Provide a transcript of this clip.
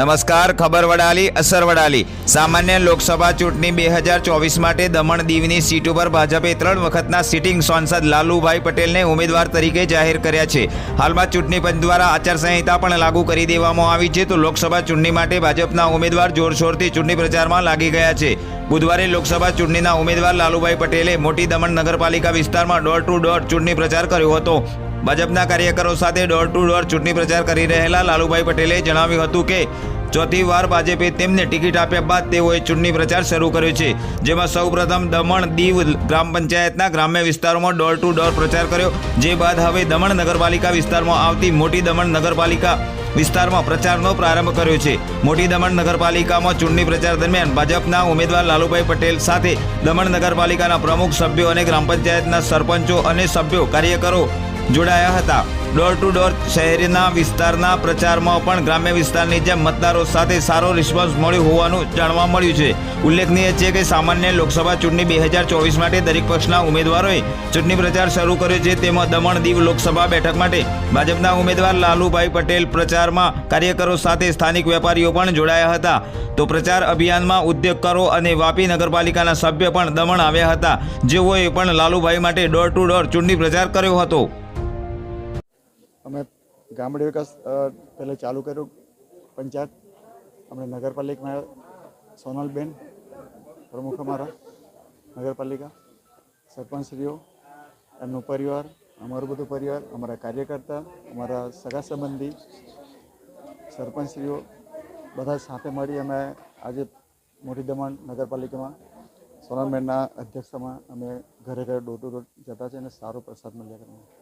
નમસ્કાર, ખબર વડાલી, અસર વડાલી. સામાન્ય લોકસભા ચૂંટણી બે હજાર ચોવીસ માટે દમણ દીવની સીટ ઉપર ભાજપે ત્રણ વખતના સિટિંગ સાંસદ લાલુભાઈ પટેલને ઉમેદવાર તરીકે જાહેર કર્યા છે. હાલમાં ચૂંટણી પંચ દ્વારા આચારસંહિતા પણ લાગુ કરી દેવામાં આવી છે તો લોકસભા ચૂંટણી માટે ભાજપના ઉમેદવાર જોરશોરથી ચૂંટણી પ્રચારમાં લાગી ગયા છે. બુધવારે લોકસભા ચૂંટણીના ઉમેદવાર લાલુભાઈ પટેલે મોટી દમણ નગરપાલિકા વિસ્તારમાં ડોર ટુ ડોર ચૂંટણી પ્રચાર કર્યો હતો. ભાજપના કાર્યકરો સાથે ડોર ટુ ડોર ચૂંટણી પ્રચાર કરી રહેલા લાલુભાઈ પટેલે જણાવ્યું હતું કે, ચોથી વાર ભાજપે તેમને ટિકિટ આપ્યા બાદ તેઓએ ચૂંટણી પ્રચાર શરૂ કર્યો છે, જેમાં સૌપ્રથમ દમણ દીવ ગ્રામ પંચાયતના ગ્રામ્ય વિસ્તારોમાં ડોર ટુ ડોર પ્રચાર કર્યો, જે બાદ હવે દમણ નગરપાલિકા વિસ્તારમાં આવતી મોટી દમણ નગરપાલિકા વિસ્તારમાં પ્રચારનો પ્રારંભ કર્યો છે. મોટી દમણ નગરપાલિકામાં ચૂંટણી પ્રચાર દરમિયાન ભાજપના ઉમેદવાર લાલુભાઈ પટેલ સાથે દમણ નગરપાલિકાના પ્રમુખ સભ્યો અને ગ્રામ પંચાયતના સરપંચો અને સભ્યો કાર્યકરો જોડાયા હતા. ડોર ટુ ડોર શહેરના વિસ્તારના પ્રચારમાં પણ ગ્રામ્ય વિસ્તારની જેમ મતદારો સાથે સારો રિસ્પોન્સ મળ્યો હોવાનું જાણવા મળ્યું છે. ઉલ્લેખનીય છે કે સામાન્ય લોકસભા ચૂંટણી બે હજાર ચોવીસ માટે દરેક પક્ષના ઉમેદવારોએ ચૂંટણી પ્રચાર શરૂ કર્યો છે. તેમાં દમણ દીવ લોકસભા બેઠક માટે ભાજપના ઉમેદવાર લાલુભાઈ પટેલ પ્રચારમાં કાર્યકરો સાથે સ્થાનિક વેપારીઓ પણ જોડાયા હતા. તો પ્રચાર અભિયાનમાં ઉદ્યોગકારો અને વાપી નગરપાલિકાના સભ્ય પણ દમણ આવ્યા હતા. જેઓએ પણ લાલુભાઈ માટે ડોર ટુ ડોર ચૂંટણી પ્રચાર કર્યો હતો. અમે ગામડે વિકાસ પહેલે ચાલુ કર્યું પંચાયત. અમે નગરપાલિકામાં સોનલબેન, પ્રમુખ અમારા, નગરપાલિકા, સરપંચશ્રીઓ, એમનો પરિવાર, અમારું બધું પરિવાર, અમારા કાર્યકર્તા, અમારા સગા સંબંધી, સરપંચશ્રીઓ, બધા સાથે મળી અમે આજે મોટી દમણ નગરપાલિકામાં સોનલબેનના અધ્યક્ષતામાં અમે ઘરે ઘરે ડોર ટુ ડોર જતા છે અને સારો પ્રસાદ મળ્યા કરવાનો